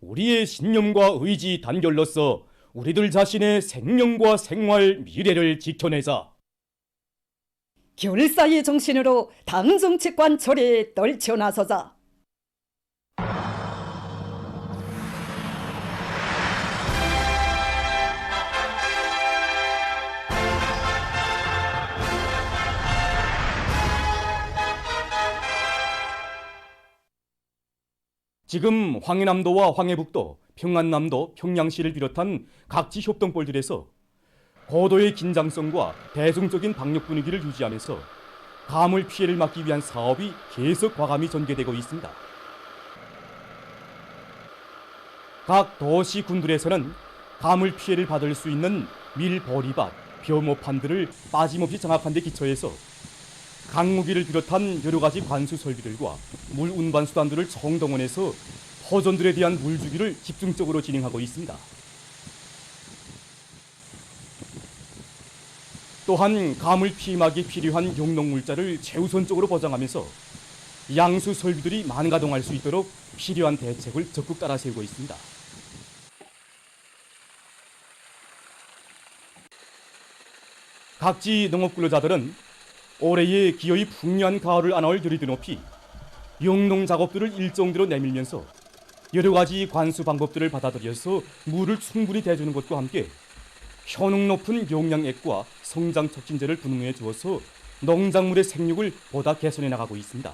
우리의 신념과 의지 단결로서 우리들 자신의 생명과 생활, 미래를 지켜내자. 결사의 정신으로 당 정치관 처리에 떨쳐나서자. 지금 황해남도와 황해북도, 평안남도, 평양시를 비롯한 각지 협동벌들에서 고도의 긴장성과 대중적인 방역 분위기를 유지하면서 가물 피해를 막기 위한 사업이 계속 과감히 전개되고 있습니다. 각 도시 군들에서는 가물 피해를 받을 수 있는 밀보리밭, 벼모판들을 빠짐없이 장악한 데 기초해서 강무기를 비롯한 여러 가지 관수 설비들과 물 운반 수단들을 정동원해서 허전들에 대한 물 주기를 집중적으로 진행하고 있습니다. 또한 가물 피막이 필요한 용농 물자를 최우선적으로 보장하면서 양수 설비들이 만가동할 수 있도록 필요한 대책을 적극 따라 세우고 있습니다. 각지 농업 근로자들은 올해의 기어이 풍요한 가을을 안아올 들이드높이 용농 작업들을 일정대로 내밀면서 여러 가지 관수 방법들을 받아들여서 물을 충분히 대주는 것과 함께 효능 높은 용량액과 성장 촉진제를 분무해 주어서 농작물의 생육을 보다 개선해 나가고 있습니다.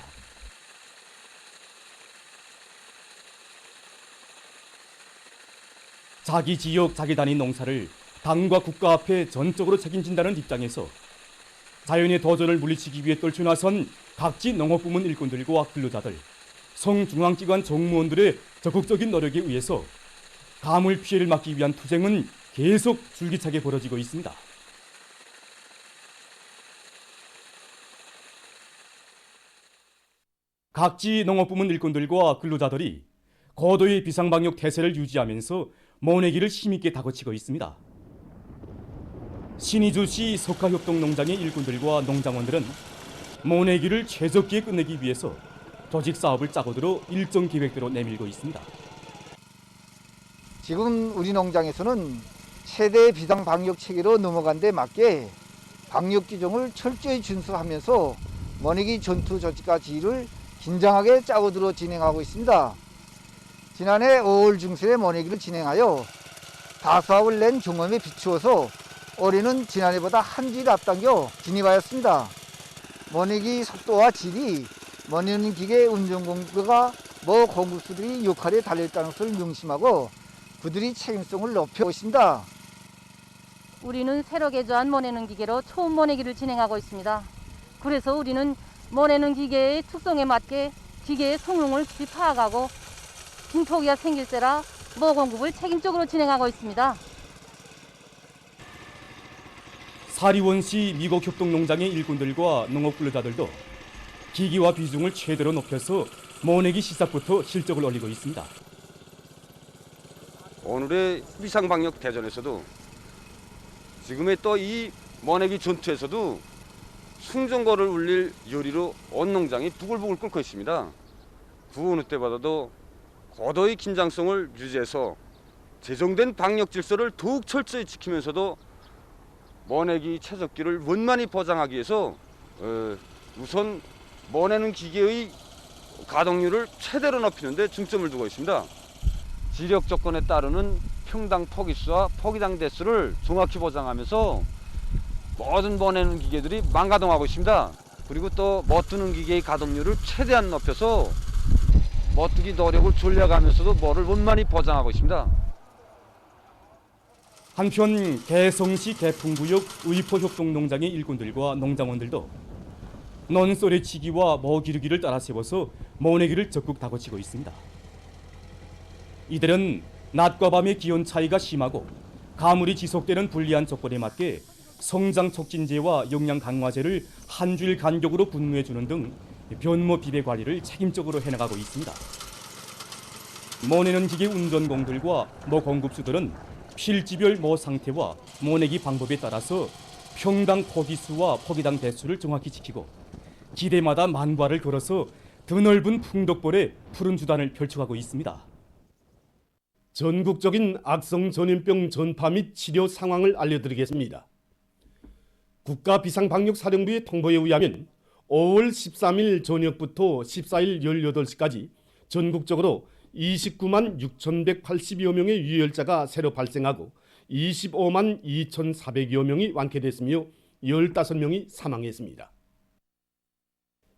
자기 지역 자기 단위 농사를 당과 국가 앞에 전적으로 책임진다는 입장에서 자연의 도전을 물리치기 위해 떨쳐나선 각지 농업부문 일꾼들과 근로자들, 성중앙기관 정무원들의 적극적인 노력에 의해서 가물 피해를 막기 위한 투쟁은 계속 줄기차게 벌어지고 있습니다. 각지 농업부문 일꾼들과 근로자들이 고도의 비상방역 태세를 유지하면서 모내기를 힘있게 다그치고 있습니다. 신의주시 석화협동농장의 일꾼들과 농장원들은 모내기를 최적기에 끝내기 위해서 조직 사업을 짜고 들어 일정 계획대로 내밀고 있습니다. 지금 우리 농장에서는 최대 비상 방역 체계로 넘어간 데 맞게 방역 규정을 철저히 준수하면서 모내기 전투 조치과 지휘를 긴장하게 짜고 들어 진행하고 있습니다. 지난해 5월 중순에 모내기를 진행하여 다사업을 낸 경험에 비추어서 올해는 지난해보다 한 질 앞당겨 진입하였습니다. 모내기 속도와 질이 모내는 기계 운전 공급과 모 공급수들이 역할에 달려있다는 것을 명심하고 그들이 책임성을 높여 있습니다. 우리는 새로 개조한 모내는 기계로 초음 모내기를 진행하고 있습니다. 그래서 우리는 모내는 기계의 특성에 맞게 기계의 성능을 깊이 파악하고 빈폭이가 생길 때라 모 공급을 책임적으로 진행하고 있습니다. 사리원시 미국 협동농장의 일꾼들과 농업 근로자들도 기기와 비중을 최대로 높여서 모내기 시작부터 실적을 올리고 있습니다. 오늘의 비상방역 대전에서도 지금의 또 이 모내기 전투에서도 승전거를 울릴 요리로 온 농장이 부글부글 끓고 있습니다. 그 어느 때보다도 고도의 긴장성을 유지해서 제정된 방역 질서를 더욱 철저히 지키면서도 모내기 최적기를 원만히 보장하기 위해서 어, 우선 모내는 기계의 가동률을 최대로 높이는 데 중점을 두고 있습니다. 지력 조건에 따르는 평당 포기수와 포기당 대수를 정확히 보장하면서 모든 보내는 기계들이 망가동하고 있습니다. 그리고 또 못뜨는 기계의 가동률을 최대한 높여서 못뜨기 노력을 졸려가면서도 뭐를 원만히 보장하고 있습니다. 한편 개성시 개풍구역 의포협동농장의 일꾼들과 농장원들도 논소리치기와 먹이르기를 따라 세워서 모내기를 적극 다그치고 있습니다. 이들은 낮과 밤의 기온 차이가 심하고 가물이 지속되는 불리한 조건에 맞게 성장 촉진제와 영양 강화제를 한 주일 간격으로 분무해 주는 등 변모 비배 관리를 책임적으로 해나가고 있습니다. 모내는 기계 운전공들과 모 공급수들은 필지별 모 상태와 모내기 방법에 따라서 평당 포기수와 포기당 대수를 정확히 지키고 기대마다 만과를 걸어서 드넓은 풍덕벌에 푸른 주단을 펼쳐가고 있습니다. 전국적인 악성 전염병 전파 및 치료 상황을 알려드리겠습니다. 국가 비상방역사령부의 통보에 의하면 5월 13일 저녁부터 14일 18시까지 전국적으로 29만 6,180여 명의 유혈자가 새로 발생하고 25만 2,400여 명이 완쾌됐으며 15명이 사망했습니다.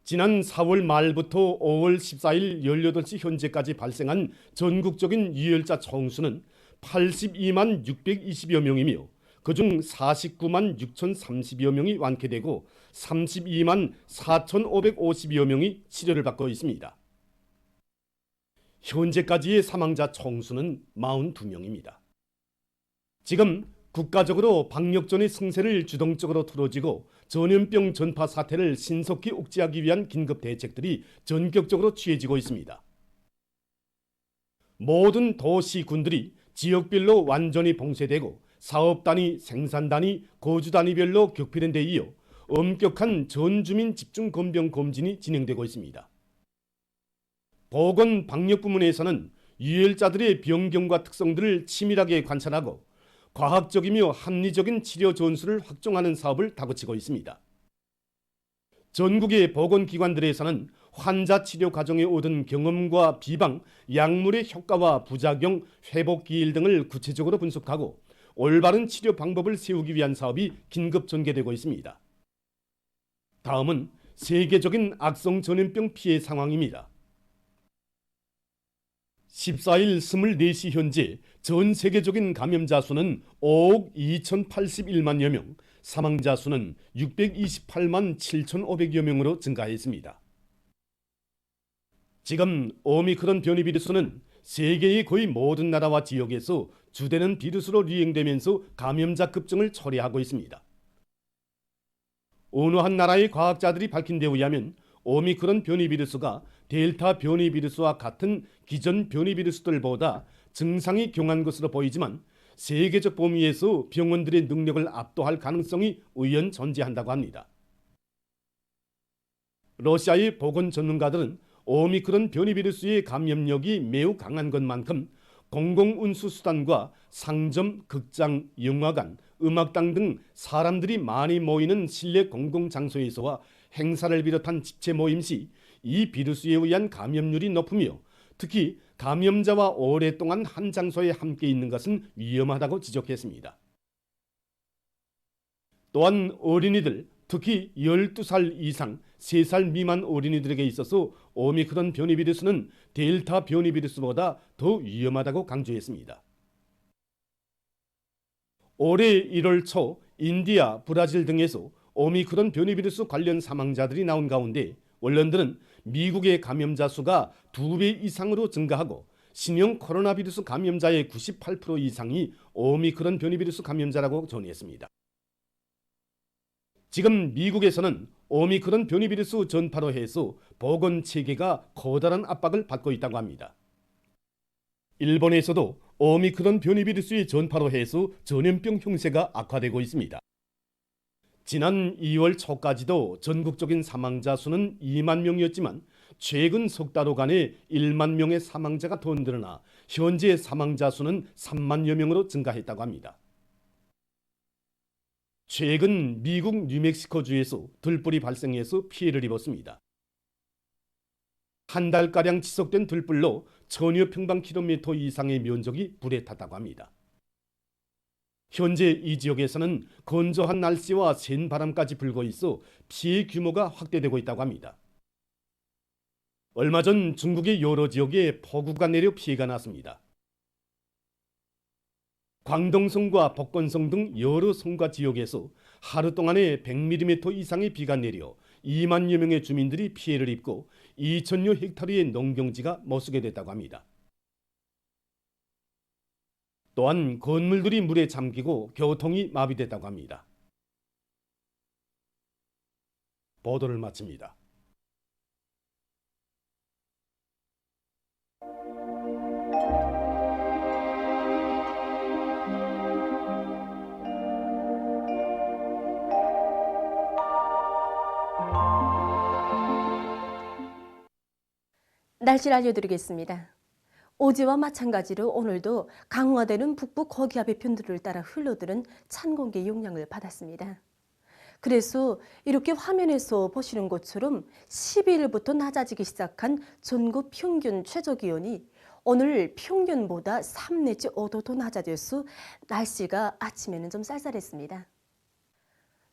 지난 4월 말부터 5월 14일 18시 현재까지 발생한 전국적인 유혈자 총수는 82만 620여 명이며 그중 49만 6,030여 명이 완쾌되고 32만 4,550여 명이 치료를 받고 있습니다. 현재까지의 사망자 총수는 42명입니다. 지금 국가적으로 방역전의 승세를 주동적으로 틀어지고 전염병 전파 사태를 신속히 옥죄하기 위한 긴급 대책들이 전격적으로 취해지고 있습니다. 모든 도시군들이 지역별로 완전히 봉쇄되고 사업 단위, 생산 단위, 거주 단위별로 격필한 데 이어 엄격한 전주민 집중 검병 검진이 진행되고 있습니다. 보건 방역 부문에서는 유혈자들의 병경과 특성들을 치밀하게 관찰하고 과학적이며 합리적인 치료 전술을 확종하는 사업을 다그치고 있습니다. 전국의 보건기관들에서는 환자 치료 과정에 얻은 경험과 비방, 약물의 효과와 부작용, 회복 기일 등을 구체적으로 분석하고 올바른 치료 방법을 세우기 위한 사업이 긴급 전개되고 있습니다. 다음은 세계적인 악성 전염병 피해 상황입니다. 14일 24시 현재 전 세계적인 감염자 수는 5억 2,081만여 명, 사망자 수는 628만 7,500여 명으로 증가했습니다. 지금 오미크론 변이 비루스는 세계의 거의 모든 나라와 지역에서 주되는 비루스로 유행되면서 감염자 급증을 초래하고 있습니다. 어느 한 나라의 과학자들이 밝힌 데 의하면 오미크론 변이 비루스가 델타 변이 비루스와 같은 기존 변이 비루스들보다 증상이 경한 것으로 보이지만 세계적 범위에서 병원들의 능력을 압도할 가능성이 의연 존재한다고 합니다. 러시아의 보건 전문가들은 오미크론 변이 비루스의 감염력이 매우 강한 것만큼 공공운수수단과 상점, 극장, 영화관, 음악당 등 사람들이 많이 모이는 실내 공공장소에서와 행사를 비롯한 집체 모임 시 이 비루스에 의한 감염률이 높으며 특히 감염자와 오랫동안 한 장소에 함께 있는 것은 위험하다고 지적했습니다. 또한 어린이들, 특히 12살 이상 3살 미만 어린이들에게 있어서 오미크론 변이 비루스는 델타 변이 비루스보다 더 위험하다고 강조했습니다. 올해 1월 초 인디아, 브라질 등에서 오미크론 변이 비루스 관련 사망자들이 나온 가운데 언론들은 미국의 감염자 수가 두 배 이상으로 증가하고 신형 코로나 비루스 감염자의 98% 이상이 오미크론 변이 비루스 감염자라고 전했습니다. 지금 미국에서는 오미크론 변이 비루스 전파로 해서 보건 체계가 커다란 압박을 받고 있다고 합니다. 일본에서도 오미크론 변이 비루스의 전파로 해서 전염병 형세가 악화되고 있습니다. 지난 2월 초까지도 전국적인 사망자 수는 2만 명이었지만 최근 석 달호간에 1만 명의 사망자가 더 늘어나 현재 사망자 수는 3만여 명으로 증가했다고 합니다. 최근 미국 뉴멕시코주에서 들불이 발생해서 피해를 입었습니다. 한 달가량 지속된 들불로 천여 평방킬로미터 이상의 면적이 불에 탔다고 합니다. 현재 이 지역에서는 건조한 날씨와 센 바람까지 불고 있어 피해 규모가 확대되고 있다고 합니다. 얼마 전 중국의 여러 지역에 폭우가 내려 피해가 났습니다. 광동성과 복건성 등 여러 성과 지역에서 하루 동안에 100mm 이상의 비가 내려 2만여 명의 주민들이 피해를 입고 2천여 헥타르의 농경지가 못쓰게 됐다고 합니다. 또한 건물들이 물에 잠기고 교통이 마비됐다고 합니다. 보도를 마칩니다. 날씨를 알려드리겠습니다. 어제와 마찬가지로 오늘도 강화되는 북부 고기압의 편들을 따라 흘러드는 찬 공기 영향을 받았습니다. 그래서 이렇게 화면에서 보시는 것처럼 12일부터 낮아지기 시작한 전국 평균 최저 기온이 오늘 평균보다 3 내지 5도 더 낮아져서 날씨가 아침에는 좀 쌀쌀했습니다.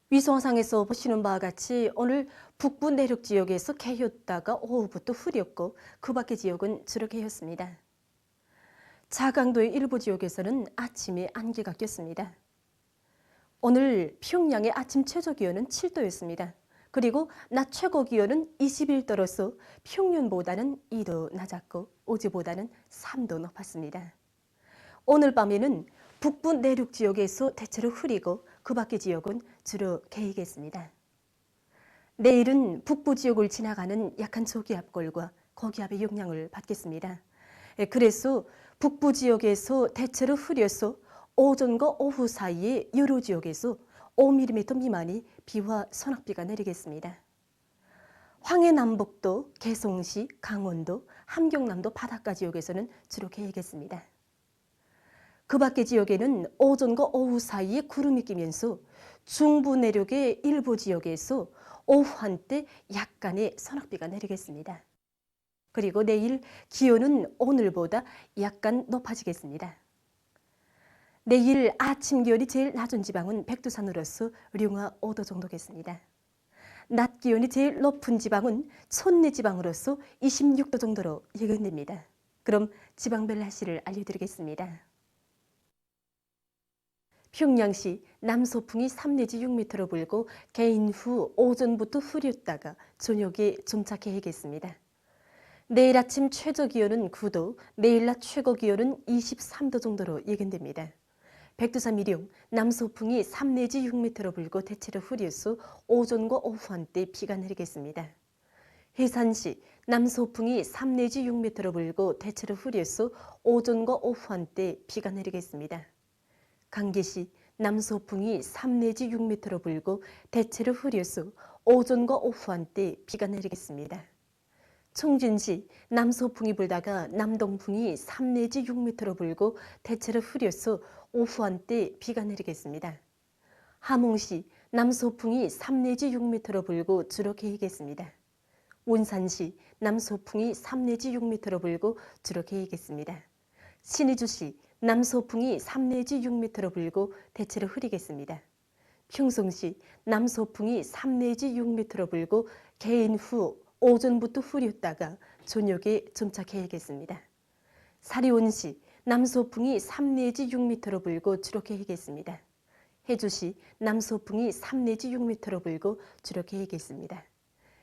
위성상에서 보시는 바와 같이 오늘 북부 내륙 지역에서 개였다가 오후부터 흐렸고 그 밖의 지역은 주로 개였습니다. 자강도의 일부 지역에서는 아침에 안개가 꼈습니다. 오늘 평양의 아침 최저 기온은 7도였습니다. 그리고 낮 최고 기온은 21도로서 평년보다는 2도 낮았고 어제보다는 3도 높았습니다. 오늘 밤에는 북부 내륙 지역에서 대체로 흐리고 그 밖의 지역은 주로 개이겠습니다. 내일은 북부 지역을 지나가는 약한 저기압골과 고기압의 영향을 받겠습니다. 예, 그래서 북부 지역에서 대체로 흐려서 오전과 오후 사이에 여러 지역에서 5mm 미만의 비와 소낙비가 내리겠습니다. 황해남북도, 개성시, 강원도, 함경남도 바닷가 지역에서는 주로 개이겠습니다. 그 밖의 지역에는 오전과 오후 사이에 구름이 끼면서 중부 내륙의 일부 지역에서 오후 한때 약간의 소낙비가 내리겠습니다. 그리고 내일 기온은 오늘보다 약간 높아지겠습니다. 내일 아침 기온이 제일 낮은 지방은 백두산으로서 룡화 5도 정도겠습니다. 낮 기온이 제일 높은 지방은 촌내 지방으로서 26도 정도로 예견됩니다. 그럼 지방별 날씨를 알려드리겠습니다. 평양시 남소풍이 3 내지 6m로 불고 개인 후 오전부터 흐렸다가 저녁에 점차해야겠습니다. 내일 아침 최저 기온은 9도, 내일 낮 최고 기온은 23도 정도로 예견됩니다. 백두산 미령 남소풍이 3 내지 6m로 불고 대체로 흐려서 오전과 오후 한때 비가 내리겠습니다. 해산시 남소풍이 3 내지 6m로 불고 대체로 흐려서 오전과 오후 한때 비가 내리겠습니다. 강계시 남소풍이 3 내지 6m로 불고 대체로 흐려서 오전과 오후 한때 비가 내리겠습니다. 청진시 남소풍이 불다가 남동풍이 3 내지 6m로 불고 대체로 흐려서 오후 한때 비가 내리겠습니다. 함흥시 남소풍이 3 내지 6m로 불고 주로 개이겠습니다. 원산시 남소풍이 3 내지 6m로 불고 주로 개이겠습니다. 신의주시 남소풍이 3 내지 6m로 불고 대체로 흐리겠습니다. 평송시 남소풍이 3 내지 6m로 불고 개인 후 오전부터 흐렸다가 저녁에 점착해야겠습니다. 사리온 시 남소풍이 3 내지 6m로 불고 주력해야겠습니다. 해주시 남소풍이 3 내지 6m로 불고 주력해야겠습니다.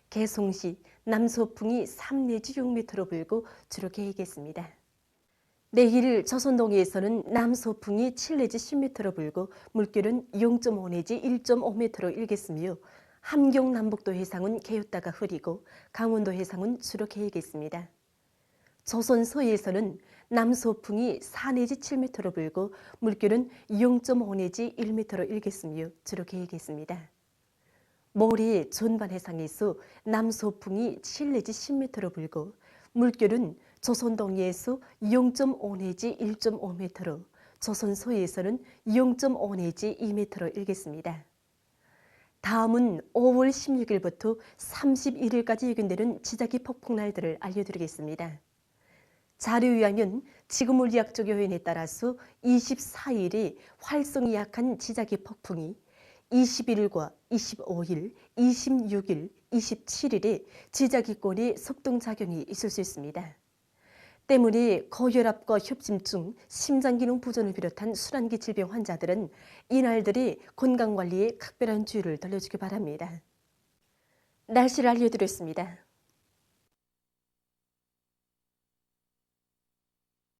개송시 남소풍이 3 내지 6m로 불고 주력해야겠습니다. 내일 조선동해에서는 남소풍이 7 내지 10m로 불고 물결은 0.5 내지 1.5m로 일겠으며 함경 남북도 해상은 개였다가 흐리고 강원도 해상은 주로 개이겠습니다. 조선 서해에서는 남소풍이 4 내지 7m로 불고 물결은 0.5 내지 1m로 일겠으며 주로 개이겠습니다. 모레 전반 해상에서 남소풍이 7 내지 10m로 불고 물결은 조선 동해에서 0.5 내지 1.5m로 조선 서해에서는 0.5 내지 2m로 일겠습니다. 다음은 5월 16일부터 31일까지 예견되는 지자기 폭풍날들을 알려드리겠습니다. 자료에 의하면 지구 물리학적 요인에 따라서 24일에 활성이 약한 지자기 폭풍이 21일과 25일, 26일, 27일에 지자기권에 속동작용이 있을 수 있습니다. 때문에 고혈압과 협심증, 심장기능 부전을 비롯한 순환기 질병 환자들은 이날들이 건강관리에 각별한 주의를 돌려주기 바랍니다. 날씨를 알려드렸습니다.